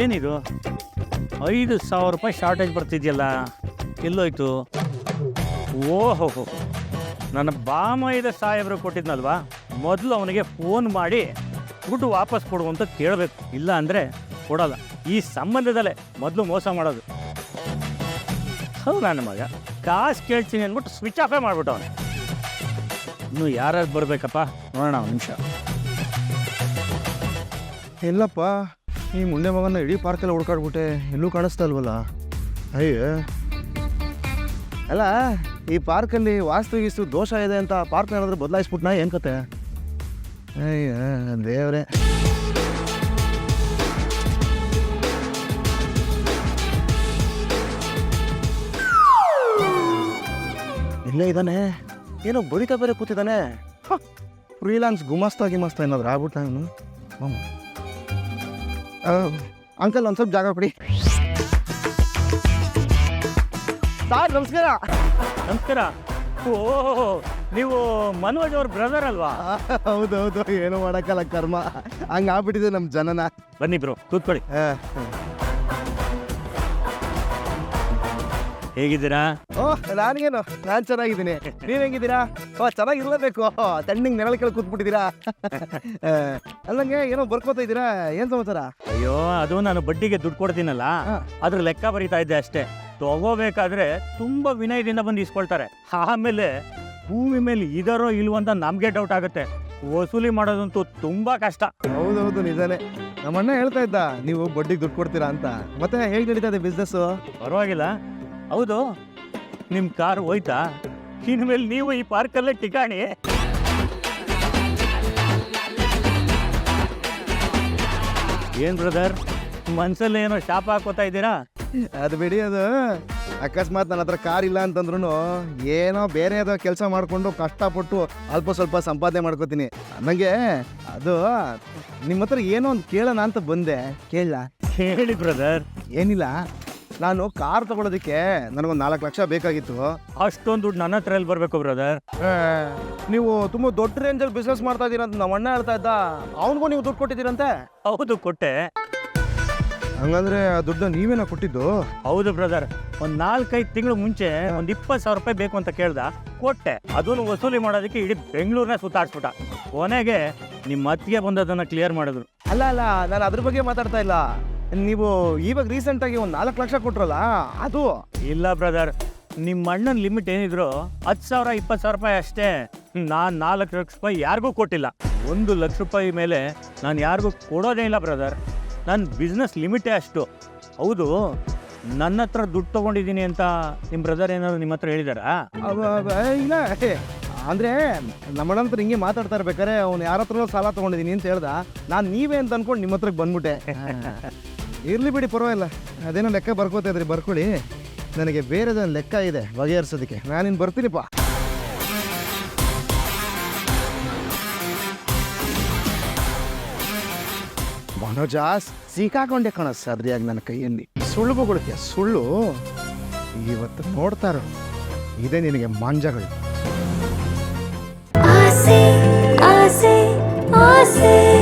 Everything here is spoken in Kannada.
ಏನಿದು? ಐದು ಸಾವಿರ ರೂಪಾಯಿ ಶಾರ್ಟೇಜ್ ಬರ್ತಿದ್ಯಲ್ಲ, ಎಲ್ಲೋಯ್ತು? ಓಹೋ ನನ್ನ ಬಾಮೈದ ಸಾಹೇಬರು ಕೊಟ್ಟಿದ್ನಲ್ವಾ? ಮೊದಲು ಅವನಿಗೆ ಫೋನ್ ಮಾಡಿ ದುಡ್ಡು ವಾಪಸ್ ಕೊಡು ಅಂತ ಕೇಳಬೇಕು. ಇಲ್ಲ ಅಂದರೆ ಕೊಡಲ್ಲ. ಈ ಸಂಬಂಧದಲ್ಲೇ ಮೊದಲು ಮೋಸ ಮಾಡೋದು. ಹೌದು ನನ್ನ ಮಗ. ಕಾಸು ಕೇಳ್ತೀನಿ ಅಂದ್ಬಿಟ್ಟು ಸ್ವಿಚ್ ಆಫೇ ಮಾಡ್ಬಿಟ್ಟು ಅವನು ಇನ್ನು ಯಾರ್ಯಾರು ಬರಬೇಕಪ್ಪ? ನೋಡೋಣ ಒಂದು ನಿಮಿಷ. ಇಲ್ಲಪ್ಪ, ಈ ಮುಂದೆ ಮಗನ ಇಡೀ ಪಾರ್ಕೆಲ್ಲ ಹುಡ್ಕಾಡ್ಬಿಟ್ಟೆ ಎಲ್ಲೂ ಕಾಣಿಸ್ತಾ ಇಲ್ವಲ್ಲ? ಅಯ್ಯ. ಅಲ್ಲ, ಈ ಪಾರ್ಕಲ್ಲಿ ವಾಸ್ತು ಗೀಸ್ತು ದೋಷ ಇದೆ ಅಂತ ಪಾರ್ಕ್ ಏನಾದರೂ ಬದಲಾಯಿಸ್ಬಿಟ್ನಾ? ಏನು ಕತೆ? ಅಯ್ಯ, ದೇವರೇ. ಇಲ್ಲೇ ಇದ್ದಾನೆ. ಏನೋ ಬರಿತಾ ಬೇರೆ ಕೂತಿದ್ದಾನೆ. ಫ್ರೀಲಾನ್ಸ್ ಗುಮಾಸ್ತಾ ಗಿಮಾಸ್ತಾ ಏನಾದ್ರು ಆಗ್ಬಿಟ್ಟ ಹ್ಞೂ ಅಂಕಲ್ ಒಂದು ಸ್ವಲ್ಪ ಜಾಗ ಕೊಡಿ. ಸರ್ ನಮಸ್ಕಾರ. ನಮಸ್ಕಾರ. ಓ ನೀವು ಮನೋಜ್ ಅವ್ರ ಬ್ರದರ್ ಅಲ್ವಾ? ಹೌದು ಹೌದು. ಏನು ಮಾಡೋಕ್ಕಲ್ಲ ಕರ್ಮ. ಹಂಗೆ ಆಗ್ಬಿಟ್ಟಿದೆ ನಮ್ಮ ಜನನ. ಬನ್ನಿ ಬ್ರೋ ಕೂತ್ಕೊಳ್ಳಿ. ಹೇಗಿದ್ದೀರಾ? ಓ ನಾನೇನು ನಾನು ಚೆನ್ನಾಗಿದ್ದೀನಿ. ನೀವ್ ಹೆಂಗಿದ್ದೀರಾ? ಓ ಚೆನ್ನಾಗಿರ್ಲೇಬೇಕು. ತಣ್ಣಗೆ ನೆರಳು ಕೆಳಗೆ ಕೂತ್ಬಿಟ್ಟಿದ್ದೀರಾ? ಅಲ್ಲಂಗೆ ಏನೋ ಬರ್ಕೋತಾ ಇದ್ದೀರಾ? ಏನು ಸಮಾಚಾರ? ಅಯ್ಯೋ ಅದು ನಾನು ಬಡ್ಡಿಗೆ ದುಡ್ಡು ಕೊಡ್ತೀನಲ್ಲ. ಅದ್ರ ಲೆಕ್ಕ ಬರೀತಾ ಇದ್ದೆ ಅಷ್ಟೇ. ತಗೋಬೇಕಾದ್ರೆ ತುಂಬಾ ವಿನಯದಿಂದ ಬಂದು ಇಸ್ಕೊಳ್ತಾರೆ. ಆಮೇಲೆ ಭೂಮಿ ಮೇಲೆ ಇದಾರೋ ಇಲ್ವೋ ಅಂತ ನಮ್ಗೆ ಡೌಟ್ ಆಗುತ್ತೆ. ವಸೂಲಿ ಮಾಡೋದಂತೂ ತುಂಬಾ ಕಷ್ಟ. ಹೌದೌದು ನಿಜಾನೇ. ನಮ್ಮಣ್ಣ ಹೇಳ್ತಾ ಇದ್ದ ನೀವು ಬಡ್ಡಿಗೆ ದುಡ್ಡು ಕೊಡ್ತೀರಾ ಅಂತ. ಮತ್ತೆ ಹೇಗೆ ನಡೀತಾ ಇದೆ ಬಿಸ್ನೆಸ್ ಪರವಾಗಿಲ್ಲ. ಹೌದು. ನಿಮ್ಮ ಕಾರ್ ಹೋಯ್ತಾ? ಇನ್ಮೇಲೆ ನೀವು ಈ ಪಾರ್ಕಲ್ಲೇ ಟಿಕಾಣಿ ಏನ್ ಬ್ರದರ್ ಮನ್ಸಲ್ಲಿ ಏನೋ ಶಾಪ್ ಹಾಕೋತಾ ಇದ್ದೀರಾ? ಅದು ಬಿಡಿ ಅದು. ಅಕಸ್ಮಾತ್ ನನ್ನ ಹತ್ರ ಕಾರ್ ಇಲ್ಲ ಅಂತಂದ್ರೂ ಏನೋ ಬೇರೆ ಯಾವುದೋ ಕೆಲಸ ಮಾಡಿಕೊಂಡು ಕಷ್ಟಪಟ್ಟು ಅಲ್ಪ ಸ್ವಲ್ಪ ಸಂಪಾದನೆ ಮಾಡ್ಕೋತೀನಿ. ನನಗೆ ಅದು ನಿಮ್ಮ ಹತ್ರ ಏನೋ ಒಂದು ಕೇಳೋಣ ಅಂತ ಬಂದೆ. ಕೇಳ ಹೇಳಿ ಬ್ರದರ್. ಏನಿಲ್ಲ. ನಾನು ಕಾರ್ ತಗೊಳೋದಕ್ಕೆ ನನಗೊಂದು ನಾಲ್ಕು ಲಕ್ಷ ಬೇಕಾಗಿತ್ತು. ಅಷ್ಟೊಂದು ದುಡ್ಡು ನನ್ನ ಹತ್ರ ಎಲ್ಲಿ ಬರ್ಬೇಕು ಬ್ರದರ್ ನೀವು ತುಂಬ ದೊಡ್ಡ ರೇಂಜಲ್ಲಿ ಬಿಸ್ನೆಸ್ ಮಾಡ್ತಾ ಇದ್ದೀರ ಅಂತ ನಮ್ಮ ಅಣ್ಣ ಹೇಳ್ತಾ ಇದ್ದ. ಅವನಿಗೂ ನೀವು ದುಡ್ಡು ಕೊಟ್ಟಿದ್ದೀರಂತೆ? ಹೌದು ಕೊಟ್ಟೆ. ಹಂಗಂದ್ರೆ ಆ ದುಡ್ಡು ನೀವೇನ ಕೊಟ್ಟಿದ್ದು? ಹೌದು ಬ್ರದರ್ ಒಂದ್ ನಾಲ್ಕೈದು ತಿಂಗಳು ಮುಂಚೆ ಒಂದ್ ಇಪ್ಪತ್ತು ಸಾವಿರ ರೂಪಾಯಿ ಬೇಕು ಅಂತ ಕೇಳ್ದ. ಕೊಟ್ಟೆ. ಅದನ್ನು ವಸೂಲಿ ಮಾಡೋದಕ್ಕೆ ಇಡೀ ಬೆಂಗಳೂರನ್ನ ಸುತ್ತಾಡ್ಸ್ಬಿಟ್ಟ. ಕೊನೆಗೆ ನಿಮ್ಮ ಅತ್ತಿಗೆ ಬಂದದನ್ನ ಕ್ಲಿಯರ್ ಮಾಡಿದ್ರು. ಅಲ್ಲ ಅಲ್ಲ ನಾನು ಅದ್ರ ಬಗ್ಗೆ ಮಾತಾಡ್ತಾ ಇಲ್ಲ. ನೀವು ಇವಾಗ ರೀಸೆಂಟಾಗಿ ಒಂದು ನಾಲ್ಕು ಲಕ್ಷ ಕೊಟ್ರಲ್ಲ ಅದು? ಇಲ್ಲ ಬ್ರದರ್ ನಿಮ್ಮ ಅಣ್ಣನ ಲಿಮಿಟ್ ಏನಿದ್ರು ಹತ್ತು ಸಾವಿರ ಇಪ್ಪತ್ತು ಸಾವಿರ ರೂಪಾಯಿ ಅಷ್ಟೇ. ನಾನು ನಾಲ್ಕು ಲಕ್ಷ ರೂಪಾಯಿ ಯಾರಿಗೂ ಕೊಟ್ಟಿಲ್ಲ. ಒಂದು ಲಕ್ಷ ರೂಪಾಯಿ ಮೇಲೆ ನಾನು ಯಾರಿಗೂ ಕೊಡೋದೇ ಇಲ್ಲ ಬ್ರದರ್ ನನ್ನ ಬಿಸ್ನೆಸ್ ಲಿಮಿಟೇ ಅಷ್ಟು. ಹೌದು ನನ್ನ ಹತ್ರ ದುಡ್ಡು ತೊಗೊಂಡಿದ್ದೀನಿ ಅಂತ ನಿಮ್ಮ ಬ್ರದರ್ ಏನಾದ್ರು ನಿಮ್ಮ ಹತ್ರ ಹೇಳಿದಾರಾ? ಇಲ್ಲ. ಅಂದ್ರೆ ನಮ್ಮ ಅಣ್ಣ ಹತ್ರ ಹಿಂಗೆ ಮಾತಾಡ್ತಾ ಇರ್ಬೇಕಾರೆ ಅವ್ನು ಯಾರ ಸಾಲ ತಗೊಂಡಿದ್ದೀನಿ ಅಂತ ಹೇಳ್ದ. ನಾನು ನೀವೇ ಅಂತ ಅನ್ಕೊಂಡು ನಿಮ್ಮ ಹತ್ರಕ್ಕೆ ಬಂದ್ಬಿಟ್ಟೆ. ಇರ್ಲಿ ಬಿಡಿ ಪರವಾಗಿಲ್ಲ. ಅದೇನೋ ಲೆಕ್ಕ ಬರ್ಕೋತಾ ಇದ್ರಿ ಬರ್ಕೊಳ್ಳಿ. ನನಗೆ ಬೇರೆದೊಂದು ಲೆಕ್ಕ ಇದೆ ಬಗೆಹರಿಸೋದಕ್ಕೆ. ನಾನಿನ್ ಬರ್ತೀನಿಪ್ಪ. ಮನೋಜ ಸಿಕ್ಕಾಕೊಂಡೆ ಕಣ ಸದ್ರಿಯಾಗಿ ನನ್ನ ಕೈಯಲ್ಲಿ. ಸುಳ್ಳು ಬೊಗಳುತ್ತೀಯ ಸುಳ್ಳು? ಇವತ್ತು ನೋಡ್ತಾರ ಇದೆ ನಿನಗೆ ಮಾಂಜಗಳು. ಆಸೆ ಆಸೆ ಆಸೆ.